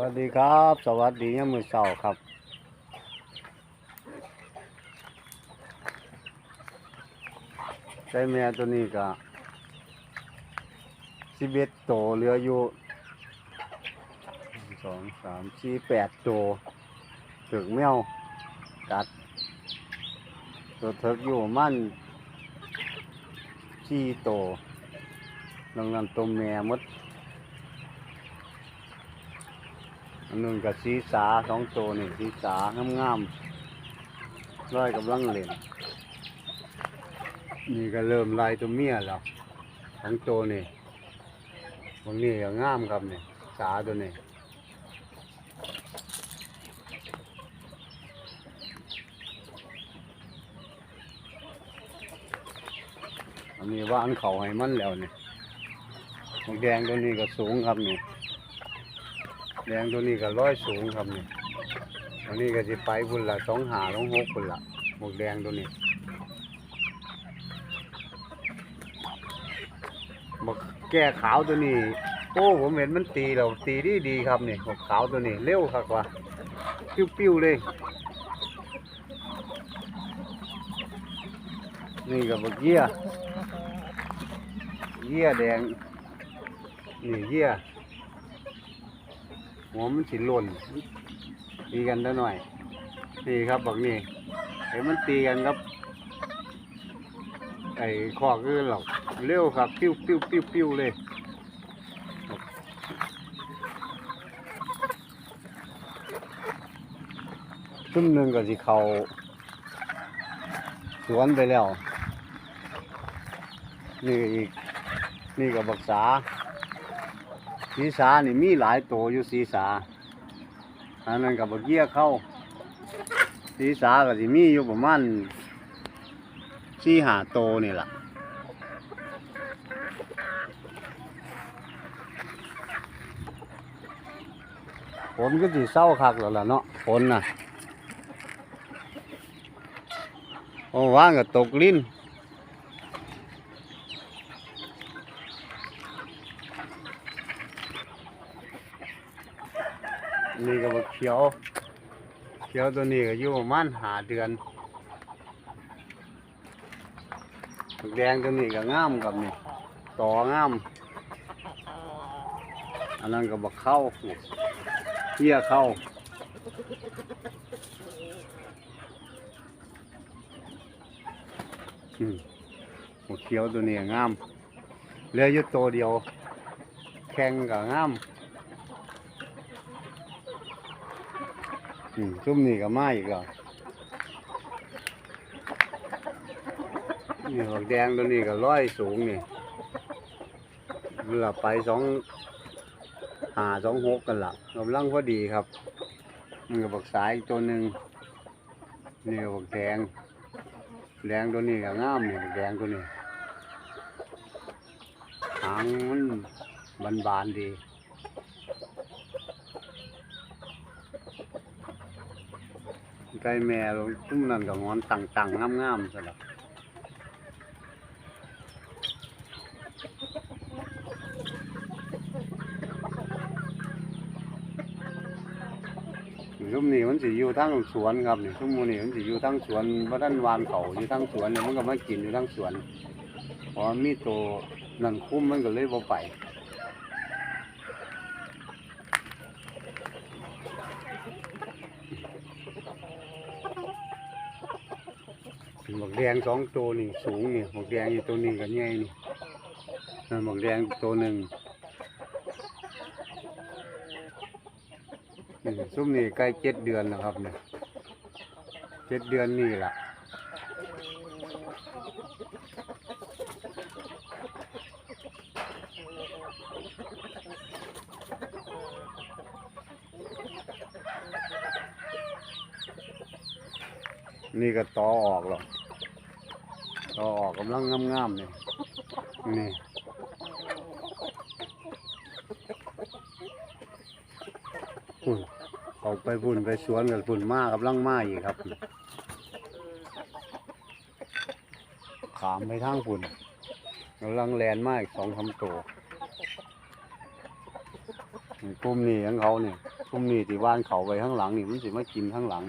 วัสดีครับ สวัสดียามมือเช้าครับ ใช้แม่ตัวนี้ก็สิบเอ็ดโตเหลืออยู่สองสามสี่แปดโตถึงแมวกัด ตัวเถิกอยู่มั่นสี่โตวดังนั้นตัวแม่มด อันนึงกับสีสาสองตัวนี่สีสางามๆร้อยกำลังเล่นนี่ก็เริ่มลายตัวเมียแล้วสองตัวนี่บางนี่ก็งามครับเนี่ยสาตัวนี้อันนี้ว่าอันเขาให้มันแล้วเนี่หมวกแดงตัวนี้ก็สูงครับเนี่ย แดงตัวนี้ก็ร้อยสูงครับนี่ตัวนี้ก็สิไปพุ่นละสองหาลงหกพุ่นละหมวกแดงตัวนี้หมวกแก้ขาวตัวนี้โอ้ผมเห็นมันตีเราตีดีดีครับนี่หมวกขาวตัวนี้เร็วครับว่าปิ้วๆเลยนี่กับบักเยี่ยเยี่ยแดงนี่เยี่ย หัวมันสิหล่นตีกันได้หน่อย นี่ครับบอกนี่เห็นมันตีกันครับ ไอ้คอกคือหรอกเร็วครับ ปิ้วปิ้วปิ้วปิ้วเลยซุ่มหนึ่งก็สิเขาสวนไปแล้ว นี่อีก นี่ก็บักษา สีสานี่มีหลายตัวอยู่สีสาอันนั้นกับบักเยี่ยเข้า สีสาก็สิมีอยู่ประมาณสี่หาโตนี่แหละฝนก็สิเศร้าคักแล้วล่ะเนาะฝนน่ะ โอ้ว่างก็ตกลิ้น นี่ก็บักเขียว เขียวตัวนี้ก็อยู่ประมาณหาเดือนบักแดงตัวนี้ก็งามกับนี่ต่องาม อันนั้นก็บักเข้าเหี้ยเข้าอืมบักเขียวตัวนี้งามเลือยู่ตัวเดียว แข่งก็งาม อืมชุ่มนี่ก็มาอีกแล้วนี่หักแดงตัวนี้ก็ร้อยสูงนี่เวลาไปสองหาสองหกกันละกำลังพอดีครับมันก็บักสายอีกตัวหนึ่งนี่ก็บักแดงแดงตัวนี้ก็งามนี่บักแดงตัวนี้หางมันบานๆดี ไก่แม่ลงตุ้มนั่นกับงอนต่างต่างงามงามๆสลับซุ้มนี่มันสิอยู่ทั้งสวนครับนี่ซุ้มหมูนี่มันสิอยู่ทั้งสวนพระท่านวานเขาอยู่ทั้งสวนเนี่ยมันก็มากินอยู่ทั้งสวนพราะมีตัวนั่นคุ้มมันก็เลยบ่ไป หมวก แดงสองตัวนี่สูงนี่หมวกแดงอีกตัวนี้ก็ใหญ่นี่นั่นหมวกแดงตัวหนึ่งนี่ซุ่มนี่ใกล้เจ็ดเดือนแล้วครับเนี่ยเจ็ดเดือนนี่ละนี่ก็ตอออกหรอก ตอออกกำลังงามๆเนี่ยนี่พุ่นเอาไปพุ่นไปสวนกับพุ่นมากกำลังมาอีกครับ ขามไปทางพุ่นกำลังแลนมากสองคำตัวกลุ่มนี้ของเขาเนี่ยผซุ่มนี่ที่ว่านเขาไปข้างหลังนี่มันสิมากินข้างหลัง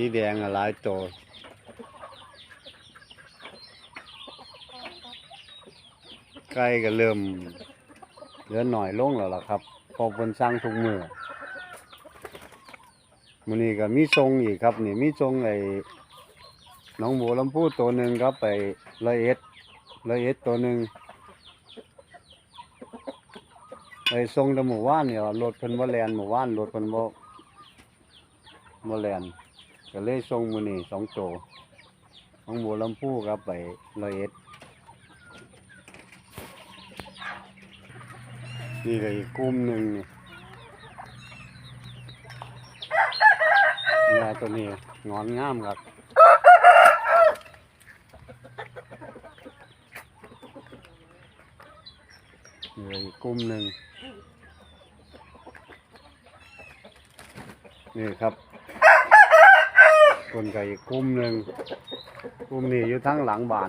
สีแดงอะหลายตัวใกล้ก็เริ่มเหลือหน่อยลงแล้วล่ะครับพอเพิ่นสร้างทุกมือมื้อนี้ก็มีทรงอีกครับ นี่มีทรงไอ้น้องบัวลำพูตัวหนึ่งครับไปร้อยเอ็ดร้อยเอ็ดตัวหนึ่งไอ้ทรงต่หมู่ว่านเนี่ยรถเพิ่นบ่แลนหมู่ว่านรถเพิ่นบ่บ่แลน ก็เลยส่งมือนี่สองโตของบัวลำพูครับไปร้อยเอ็ดนี่ก็อีกกลุ่มหนึ่งนี่ยาตัวนี้งอนงามครับนี่ก็อีกกลุ่มหนึ่งนี่ครับ คนกับอีกกลุ่มหนึ่งกลุ่มนี้อยู่ทั้งหลังบ้าน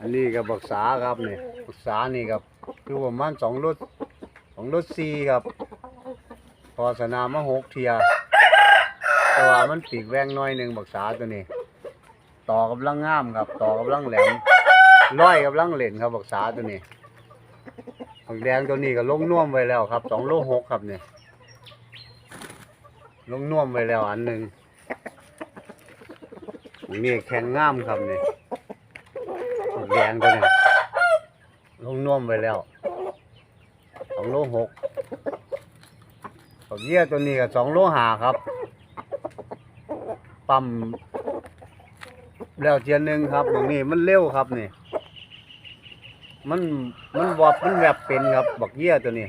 อันนี้กับบักษาครับนี่บักษานี่ครับคือประมาณสองรถสองรถซีครับ พอสนามมาหกเทียแต่ว่ามันปีกแวงน้อยหนึ่งบักษาตัวนี้ ต่อกำลังงามครับ ต่อกำลังแหลมร้อยกำลังเหล่นครับบักษาตัวนี้บักแดงตัวนี้ก็ลงน่วมไว้แล้วครับสองโลหกครับเนี่ยลงน่วมไว้แล้วอันหนึ่ง นี่แข็งงามครับนี่แดงตัวนี้ลงน่วมไปแล้วสองโลหกผักเยี่ยตัวนี้ก็สองโลหาครับ ปั๊มแล้วเทียนหนึ่งครับตรงนี้มันเร็วครับนี่ มันมันวอบมันแวบเป็นครับบักเยี่ยตัวนี้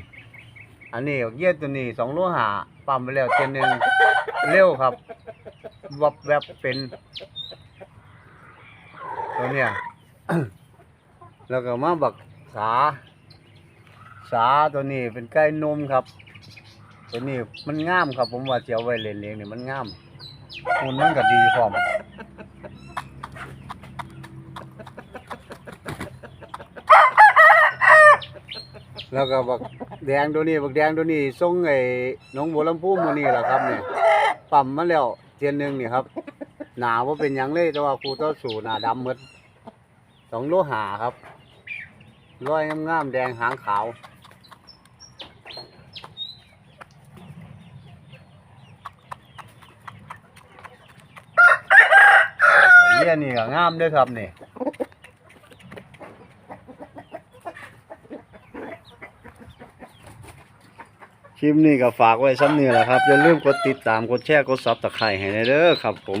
อันนี้บักเยี่ยตัวนี้สองโลหาปั๊มไปแล้วเทียนหนึ่งเร็วครับวับแวบเป็น ตัวเนี้ย แล้วก็มาบักสา สาตัวนี้เป็นไก่นมครับ ตัวนี้มันงามครับ ผมว่าเจียวไว้เลี้ยงๆนี่มันงามหุ่นมันก็ดีพร้อมแล้วก็บักแดงตัวนี้บักแดงตัวนี้ส่งไอ้น้องบัวลำพูมือนี้แหละครับเนี่ยปั๊มมาแล้วเทียนหนึ่งนี่ครับ หนาว่าเป็นหยังเลยแต่ว่าครูต่อสู้หนาดำหมดสองโลหาครับร้อยงามๆแดงหางขาวเนี่ยนี่ก็งามด้วยครับนี่คลิปนี้ก็ฝากไว้ซ้ำนี่แหละครับอย่าลืมกดติดตามกดแชร์กดซับตะไคร้ให้ในเด้อครับผม